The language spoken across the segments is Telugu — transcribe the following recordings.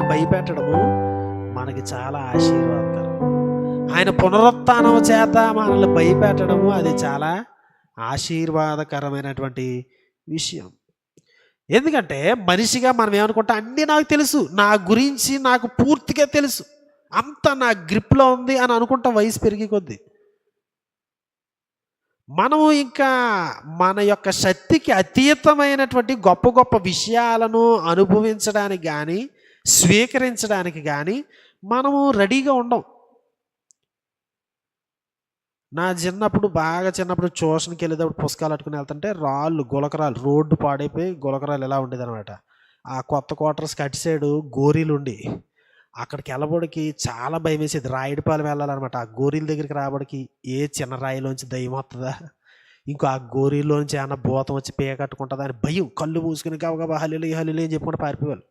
భయపెట్టడము మనకి చాలా ఆశీర్వాదకరం. ఆయన పునరుత్నం చేత మనల్ని భయపెట్టడము అది చాలా ఆశీర్వాదకరమైనటువంటి విషయం. ఎందుకంటే మనిషిగా మనం ఏమనుకుంటాం? అన్నీ నాకు తెలుసు. నా గురించి నాకు పూర్తిగా తెలుసు. అంత నా గ్రిప్లో ఉంది అని అనుకుంటా వయసు పెరిగి కొద్దీ. మనము ఇంకా మన యొక్క శక్తికి అతీతమైనటువంటి గొప్ప గొప్ప విషయాలను అనుభవించడానికి కానీ స్వీకరించడానికి కానీ మనము రెడీగా ఉండం. నా చిన్నప్పుడు బాగా చిన్నప్పుడు ట్యూషన్కి వెళ్ళేటప్పుడు పుస్తకాలు పట్టుకుని వెళ్తుంటే రాళ్ళు గులకరాలు రోడ్డు పాడైపోయి గులకరాలు ఎలా ఉండేదన్నమాట. ఆ కొత్త క్వార్టర్స్ అటు సైడు గోరీలు ఉండి అక్కడికి వెళ్ళబడికి చాలా భయం వేసేది రాయుడిపాలెం వెళ్ళాలన్నమాట. ఆ గోరీల దగ్గరికి రాబడికి ఏ చిన్న రాయిలోంచి దయ్యం వస్తుందా ఇంకో ఆ గోరీలోంచి ఏమన్నా భూతం వచ్చి పేయ కట్టుకుంటుందా అని భయం. కళ్ళు మూసుకుని గబగబా హలీలు హలీలు అని చెప్పుకుంటే పారిపోవాలి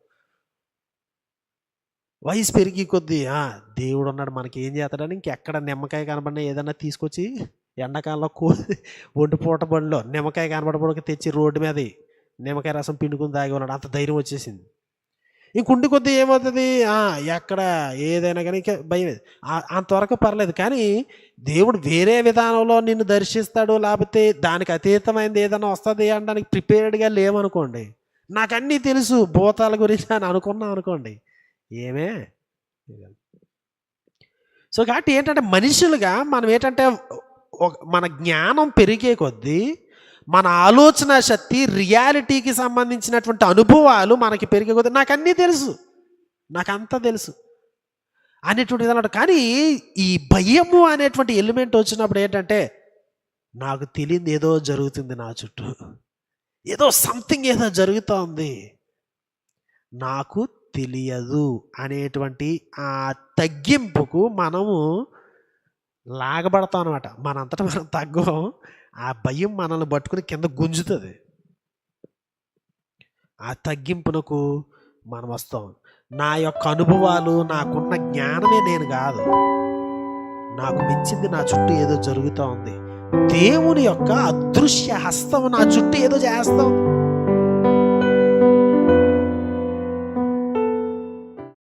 వయసు పెరిగి కొద్దీ ఆ, దేవుడు ఉన్నాడు మనకి ఏం చేస్తాడని ఇంకెక్కడ నిమ్మకాయ కనబడినా ఏదన్నా తీసుకొచ్చి ఎండాకాలంలో కో ఒంటి పూట బండిలో నిమ్మకాయ కనబడబడికి తెచ్చి రోడ్డు మీద నిమ్మకాయ రసం పిండుకుని తాగి ఉన్నాడు అంత ధైర్యం వచ్చేసింది. ఇంకుండి కొద్దీ ఏమవుతుంది? ఎక్కడ ఏదైనా కానీ ఇంకా భయం అంతవరకు పర్లేదు. కానీ దేవుడు వేరే విధానంలో నిన్ను దర్శిస్తాడు లేకపోతే దానికి అతీతమైనది ఏదైనా వస్తుంది అనడానికి ప్రిపేర్డ్గా లేవనుకోండి. నాకు అన్నీ తెలుసు భూతాల గురించి అని అనుకున్నాం అనుకోండి. ఏమే? సో కాబట్టి ఏంటంటే మనుషులుగా మనం ఏంటంటే ఒక మన జ్ఞానం పెరిగే కొద్దీ మన ఆలోచన శక్తి రియాలిటీకి సంబంధించినటువంటి అనుభవాలు మనకి పెరిగే కొద్దీ నాకు అన్నీ తెలుసు. నాకు అంతా తెలుసు. అనేటువంటిది అన్నాడు. కానీ ఈ భయము అనేటువంటి ఎలిమెంట్ వచ్చినప్పుడు ఏంటంటే నాకు తెలియదు ఏదో జరుగుతుంది నా చుట్టూ. ఏదో సంథింగ్ ఏదో జరుగుతోంది. నాకు తెలియదు అనేటువంటి ఆ తగ్గింపుకు మనము లాగబడతాం అనమాట మనంతటా మనం తగ్గం ఆ భయం మనల్ని పట్టుకుని కింద గుంజుతుంది. ఆ తగ్గింపునకు మనం వస్తాం. నా యొక్క అనుభవాలు నాకున్న జ్ఞానమే నేను కాదు. నాకు మించింది నా చుట్టూ ఏదో జరుగుతూ ఉంది. దేవుని యొక్క అదృశ్య హస్తం నా చుట్టూ ఏదో చేస్తాం ఉంది.